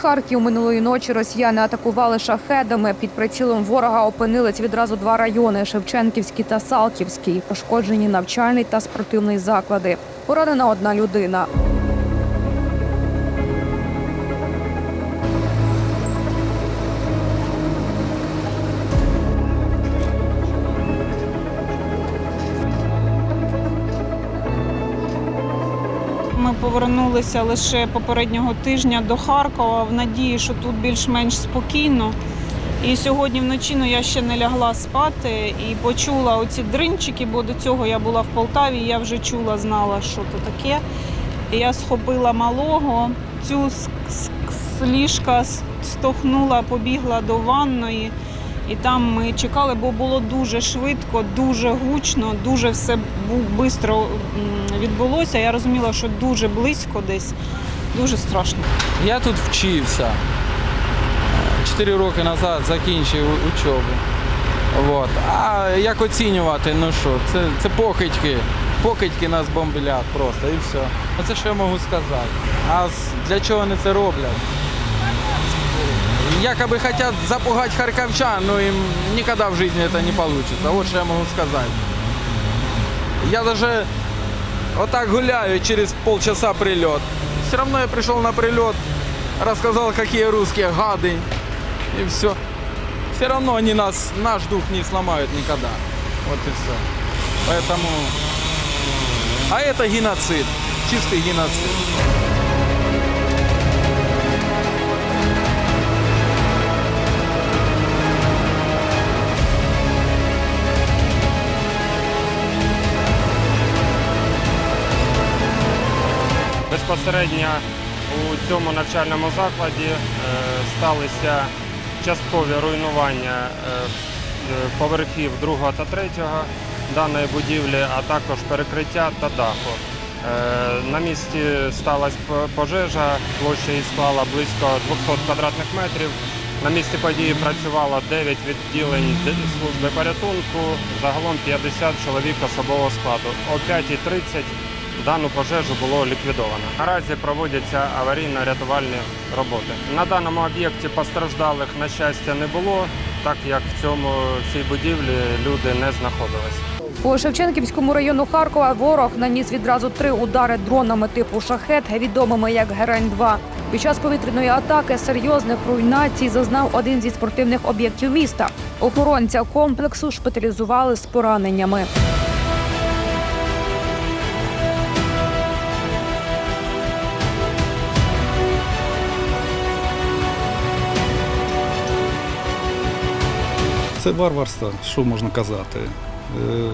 Харків минулої ночі росіяни атакували шахедами. Під прицілом ворога опинились відразу два райони Шевченківський та Салківський. Пошкоджені навчальний та спортивний заклади. Поранена одна людина. Повернулися лише попереднього тижня до Харкова в надії, що тут більш-менш спокійно. І сьогодні вночі ну, я ще не лягла спати і почула оці дринчики, бо до цього я була в Полтаві, я вже чула, знала, що то таке. І я схопила малого, цю з, ліжка стохнула, побігла до ванної. І там ми чекали, бо було дуже швидко, дуже гучно, дуже все швидко відбулося. Я розуміла, що дуже близько десь, дуже страшно. Я тут вчився. Чотири роки назад закінчив учобу. Вот. А як оцінювати? Ну що, це, це похитьки. Похитьки нас бомблять просто і все. Оце що я можу сказати. А для чого вони це роблять? Якобы хотят запугать харьковчан, но им никогда в жизни это не получится. Вот что я могу сказать. Я даже вот так гуляю, через полчаса прилет. Все равно я пришел на прилет, рассказал, какие русские гады, и все. Все равно они нас, наш дух не сломают никогда. Вот и все. Поэтому... А это геноцид, чистый геноцид. Безпосередньо у цьому навчальному закладі е, сталися часткові руйнування е, е, поверхів другого та третього даної будівлі, а також перекриття та даху. На місці сталася пожежа, площа її склала близько 200 квадратних метрів. На місці події працювало 9 відділень служби порятунку, загалом 50 чоловік особового складу. О 5.30 Дану пожежу було ліквідовано. Наразі проводяться аварійно-рятувальні роботи. На даному об'єкті постраждалих, на щастя, не було, так як в цьому в цій будівлі люди не знаходились. По Шевченківському району Харкова ворог наніс відразу три удари дронами типу шахет, відомими як Герань-2. Під час повітряної атаки серйозних руйнацій зазнав один зі спортивних об'єктів міста. Охоронця комплексу шпиталізували з пораненнями. Це варварство, що можна казати. Е,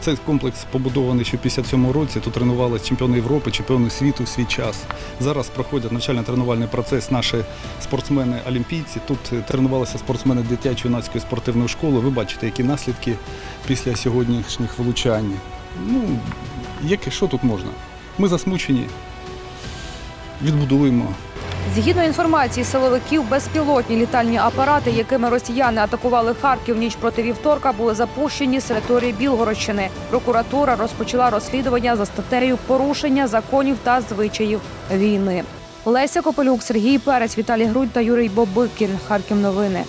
Цей комплекс побудований ще в 57 році. Тут тренувалися чемпіони Європи, чемпіони світу в свій час. Зараз проходять навчально-тренувальний процес наші спортсмени-олімпійці. Тут е, тренувалися спортсмени дитячо-юнацької спортивної школи. Ви бачите, які наслідки після сьогоднішніх влучань. Ну, яке, що тут можна? Ми засмучені, відбудуємо. Згідно інформації силовиків, безпілотні літальні апарати, якими росіяни атакували Харків ніч проти вівторка, були запущені з території Білгородщини. Прокуратура розпочала розслідування за статтею порушення законів та звичаїв війни. Леся Копелюк, Сергій Перець, Віталій Грудь та Юрій Бобикін. Харків новини.